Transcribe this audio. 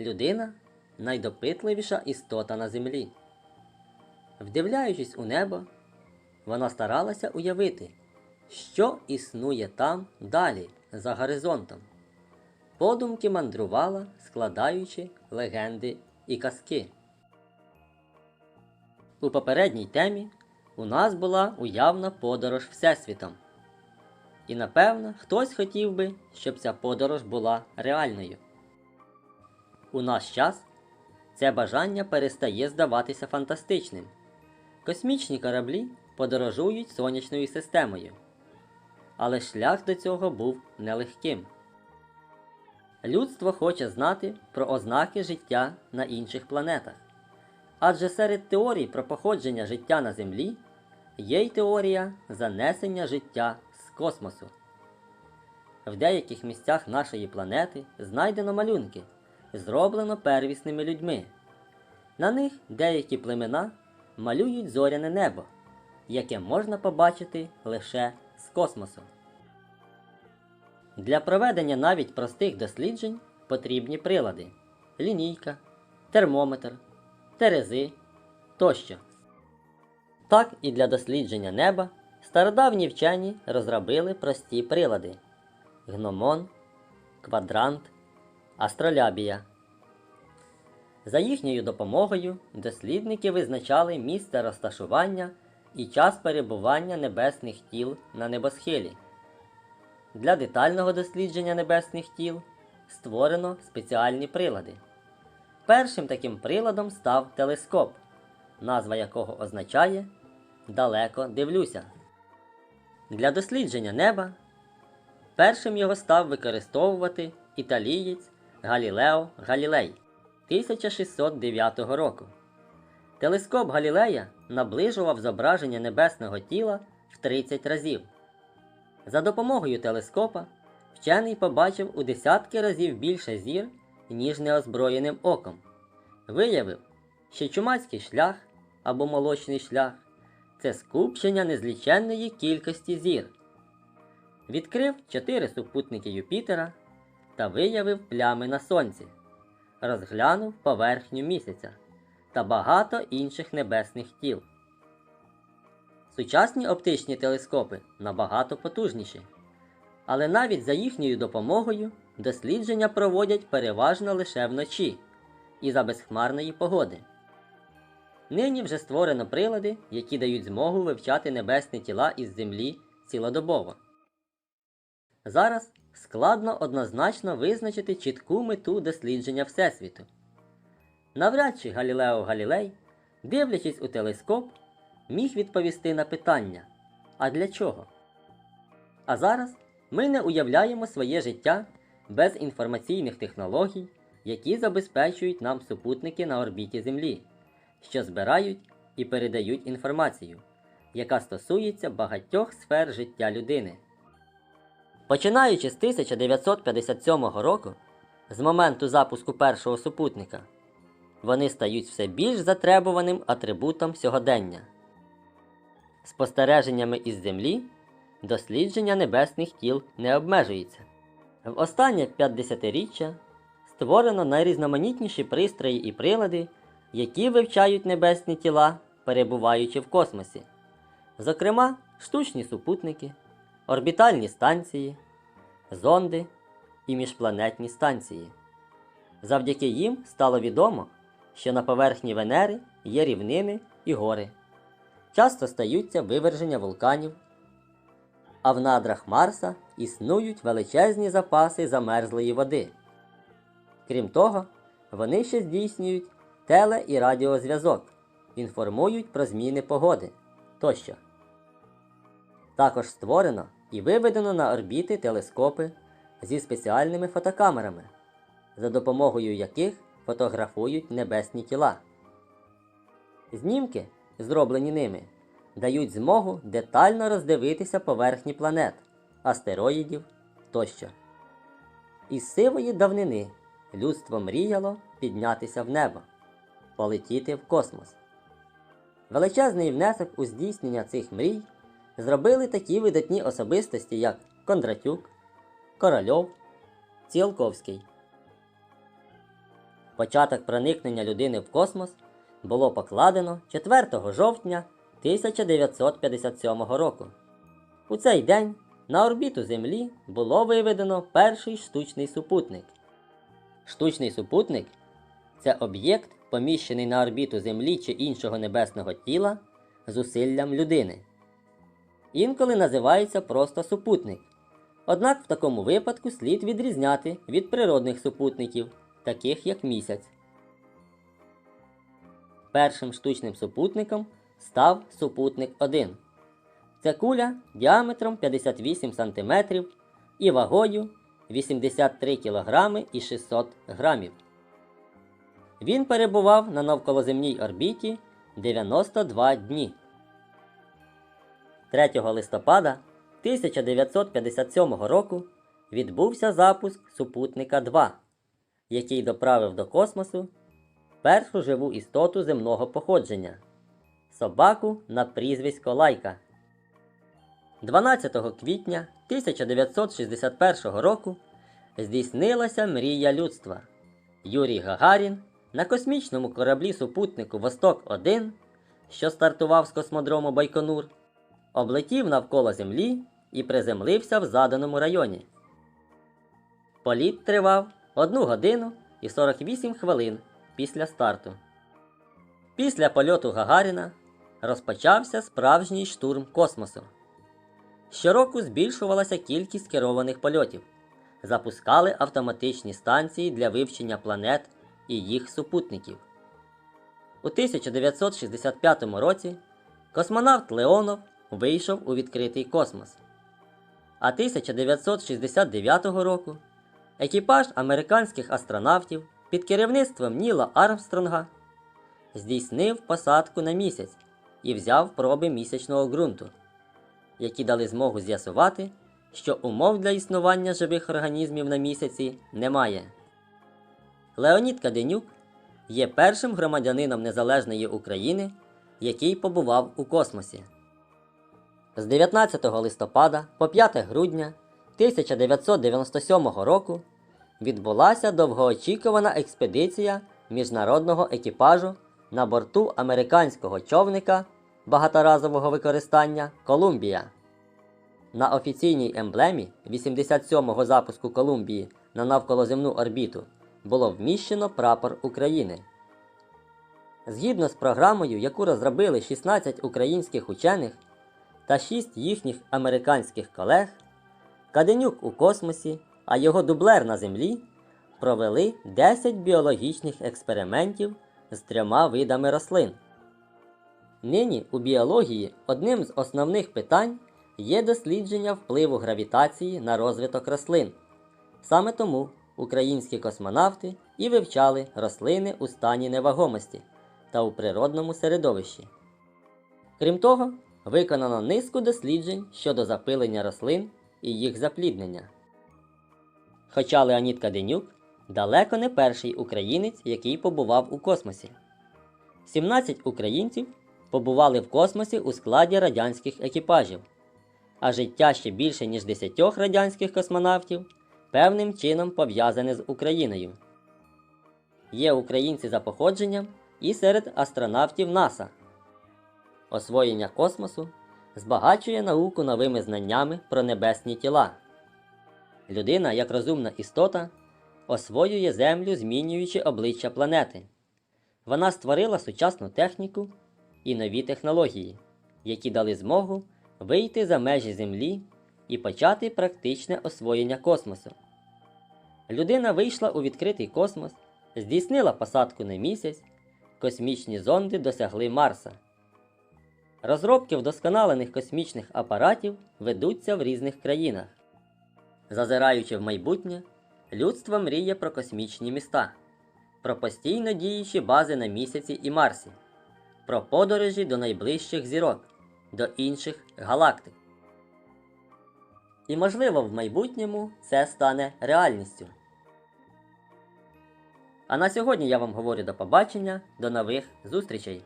Людина найдопитливіша істота на землі. Вдивляючись у небо, вона старалася уявити, що існує там далі, за горизонтом. Подумки мандрувала, складаючи легенди і казки. У попередній темі у нас була уявна подорож Всесвітом. І напевно хтось хотів би, щоб ця подорож була реальною. У наш час це бажання перестає здаватися фантастичним. Космічні кораблі подорожують сонячною системою. Але шлях до цього був нелегким. Людство хоче знати про ознаки життя на інших планетах. Адже серед теорій про походження життя на Землі є й теорія занесення життя з космосу. В деяких місцях нашої планети знайдено малюнки, зроблено первісними людьми. На них деякі племена малюють зоряне небо, яке можна побачити лише з космосу. Для проведення навіть простих досліджень потрібні прилади: лінійка, термометр, терези тощо. Так і для дослідження неба стародавні вчені розробили прості прилади: гномон, квадрант, астролябія. За їхньою допомогою дослідники визначали місце розташування і час перебування небесних тіл на небосхилі. Для детального дослідження небесних тіл створено спеціальні прилади. Першим таким приладом став телескоп, назва якого означає Далеко дивлюся. Для дослідження неба першим його став використовувати італієць Галілео Галілей 1609 року. Телескоп Галілея наближував зображення небесного тіла в 30 разів. За допомогою телескопа вчений побачив у десятки разів більше зір, ніж неозброєним оком. Виявив, що чумацький шлях або молочний шлях це скупчення незліченної кількості зір. Відкрив чотири супутники Юпітера та виявив плями на сонці, розглянув поверхню місяця та багато інших небесних тіл. Сучасні оптичні телескопи набагато потужніші, але навіть за їхньою допомогою дослідження проводять переважно лише вночі і за безхмарної погоди. Нині вже створено прилади, які дають змогу вивчати небесні тіла із Землі цілодобово. Зараз складно однозначно визначити чітку мету дослідження Всесвіту. Навряд чи Галілео Галілей, дивлячись у телескоп, міг відповісти на питання А для чого? А зараз ми не уявляємо своє життя без інформаційних технологій, які забезпечують нам супутники на орбіті Землі, що збирають і передають інформацію, яка стосується багатьох сфер життя людини. Починаючи з 1957 року, з моменту запуску першого супутника, вони стають все більш затребуваним атрибутом сьогодення. Спостереженнями із Землі дослідження небесних тіл не обмежується. В останнє 50-річчя створено найрізноманітніші пристрої і прилади, які вивчають небесні тіла, перебуваючи в космосі, зокрема, штучні супутники, орбітальні станції, зонди і міжпланетні станції. Завдяки їм стало відомо, що на поверхні Венери є рівнини і гори. Часто стаються виверження вулканів, а в надрах Марса існують величезні запаси замерзлої води. Крім того, вони ще здійснюють теле- і радіозв'язок, інформують про зміни погоди тощо. Також створено і виведено на орбіти телескопи зі спеціальними фотокамерами, за допомогою яких фотографують небесні тіла. Знімки, зроблені ними, дають змогу детально роздивитися поверхні планет, астероїдів тощо. Із сивої давнини людство мріяло піднятися в небо, полетіти в космос. Величезний внесок у здійснення цих мрій зробили такі видатні особистості, як Кондратюк, Корольов, Ціолковський. Початок проникнення людини в космос було покладено 4 жовтня 1957 року. У цей день на орбіту Землі було виведено перший штучний супутник. Штучний супутник це об'єкт, поміщений на орбіту Землі чи іншого небесного тіла зусиллям людини. Інколи називається просто супутник. Однак в такому випадку слід відрізняти від природних супутників, таких як місяць. Першим штучним супутником став супутник 1. Це куля діаметром 58 см і вагою 83 кг і 600 грамів. Він перебував на навколоземній орбіті 92 дні. 3 листопада 1957 року відбувся запуск супутника 2, який доправив до космосу першу живу істоту земного походження собаку на прізвисько Лайка. 12 квітня 1961 року здійснилася мрія людства. Юрій Гагарін на космічному кораблі супутнику Восток-1, що стартував з космодрому Байконур, облетів навколо Землі і приземлився в заданому районі. Політ тривав 1 годину і 48 хвилин після старту. Після польоту Гагаріна розпочався справжній штурм космосу. Щороку збільшувалася кількість керованих польотів, запускали автоматичні станції для вивчення планет і їх супутників. У 1965 році космонавт Леонов вийшов у відкритий космос. А 1969 року екіпаж американських астронавтів під керівництвом Ніла Армстронга здійснив посадку на місяць і взяв проби місячного ґрунту, які дали змогу з'ясувати, що умов для існування живих організмів на місяці немає. Леонід Каденюк є першим громадянином Незалежної України, який побував у космосі. З 19 листопада по 5 грудня 1997 року відбулася довгоочікувана експедиція міжнародного екіпажу на борту американського човника багаторазового використання Колумбія. На офіційній емблемі 87-го запуску Колумбії на навколоземну орбіту було вміщено прапор України. Згідно з програмою, яку розробили 16 українських учених та 6 їхніх американських колег, Каденюк у космосі, а його дублер на Землі провели 10 біологічних експериментів з трьома видами рослин. Нині у біології одним з основних питань є дослідження впливу гравітації на розвиток рослин. Саме тому українські космонавти і вивчали рослини у стані невагомості та у природному середовищі. Крім того, виконано низку досліджень щодо запилення рослин і їх запліднення. Хоча Леонід Каденюк далеко не перший українець, який побував у космосі. 17 українців побували в космосі у складі радянських екіпажів, а життя ще більше ніж 10 радянських космонавтів певним чином пов'язане з Україною. Є українці за походженням і серед астронавтів НАСА. Освоєння космосу збагачує науку новими знаннями про небесні тіла. Людина, як розумна істота, освоює Землю, змінюючи обличчя планети. Вона створила сучасну техніку і нові технології, які дали змогу вийти за межі Землі і почати практичне освоєння космосу. Людина вийшла у відкритий космос, здійснила посадку на місяць, космічні зонди досягли Марса. Розробки вдосконалених космічних апаратів ведуться в різних країнах. Зазираючи в майбутнє, людство мріє про космічні міста, про постійно діючі бази на місяці і Марсі, про подорожі до найближчих зірок, до інших галактик. І, можливо, в майбутньому це стане реальністю. А на сьогодні я вам говорю до побачення, до нових зустрічей!